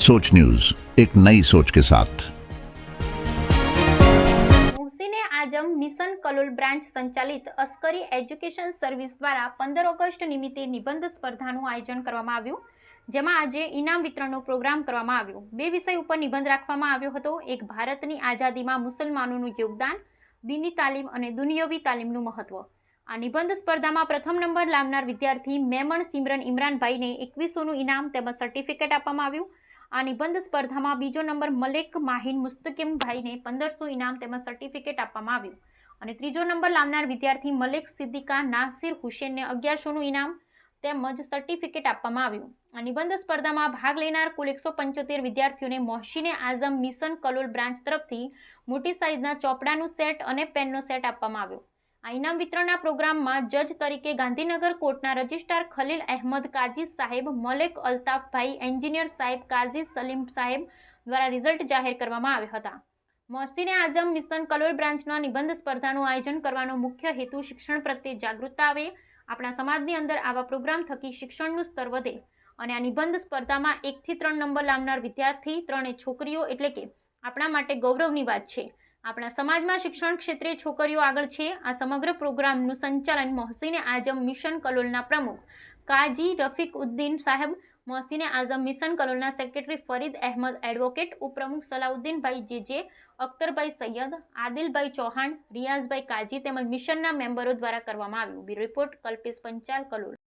सोच न्यूज एक नई सोच के साथ મોહસીને આજમ મિશન કલોલ બ્રાન્ચ સંચાલિત અસ્કરી એજ્યુકેશન સર્વિસ દ્વારા પંદર ઓગસ્ટ નિમિત્તે નિબંધ સ્પર્ધાનું આયોજન કરવામાં આવ્યું જેમાં આજે ઇનામ વિતરણનો પ્રોગ્રામ કરવામાં આવ્યો બે વિષય ઉપર નિબંધ રાખવામાં આવ્યો હતો એક ભારતની આઝાદીમાં મુસલમાનોનું યોગદાન દીની તાલીમ અને દુનિયવી તાલીમનું મહત્વ આ નિબંધ સ્પર્ધામાં પ્રથમ નંબર લાવનાર વિદ્યાર્થી મેમણ સિમરન ઇમરાનભાઈને એકવીસોનું ઇનામ તેમજ સર્ટિફિકેટ આપવામાં આવ્યું આ નિબંધ સ્પર્ધામાં બીજો નંબર મલેક માહિન મુસ્તકીમભાઈને પંદરસો ઇનામ તેમજ સર્ટિફિકેટ આપવામાં આવ્યું. અને ત્રીજો નંબર લાવનાર વિદ્યાર્થી મલેક સિદ્દીકા નાસિર હુસેનને અગિયારસોનું ઇનામ તેમજ સર્ટિફિકેટ આપવામાં આવ્યું. આ નિબંધ સ્પર્ધામાં ભાગ લેનાર કુલ એકસો પંચોતેર વિદ્યાર્થીઓને મોહસીને આઝમ મિશન કલોલ બ્રાન્ચ તરફથી મોટી સાઇઝના ચોપડાનું સેટ અને પેનનો સેટ આપવામાં આવ્યો. આ ઇનામ વિતરણના પ્રોગ્રામમાં જજ તરીકે ગાંધીનગર કોર્ટના રજિસ્ટ્રાર ખલીલ અહેમદ કાઝી સાહેબ, મલેક અલ્તાફભાઈ એન્જિનિયર સાહેબ, કાઝી સલીમ સાહેબ દ્વારા રિઝલ્ટ જાહેર કરવામાં આવ્યા હતા. મોહસીને આઝમ મિશન કલોલ બ્રાન્ચના નિબંધ સ્પર્ધાનું આયોજન કરવાનો મુખ્ય હેતુ શિક્ષણ પ્રત્યે જાગૃતતા આવે. આપણા સમાજની અંદર આવા પ્રોગ્રામ થકી શિક્ષણનું સ્તર વધે અને આ નિબંધ સ્પર્ધામાં એકથી ત્રણ નંબર લાવનાર વિદ્યાર્થી ત્રણે છોકરીઓ એટલે કે આપણા માટે ગૌરવની વાત છે. આપણા સમાજમાં શિક્ષણ ક્ષેત્રે છોકરીઓ આગળ છે. આ સમગ્ર પ્રોગ્રામનું સંચાલન મોહસીને આઝમ મિશન કલોલના પ્રમુખ કાજી રફીક ઉદ્દીન સાહેબ, મોહસીને આઝમ મિશન કલોલના સેક્રેટરી ફરીદ અહેમદ એડવોકેટ, ઉપપ્રમુખ સલાઉદ્દીનભાઈ જે જે અખ્તરભાઈ સૈયદ, આદિલભાઈ ચૌહાણ, રિયાઝભાઈ કાજી તેમજ મિશનના મેમ્બરો દ્વારા કરવામાં આવ્યું બ્યુરો રિપોર્ટ, કલ્પેશ પંચાલ, કલોલ.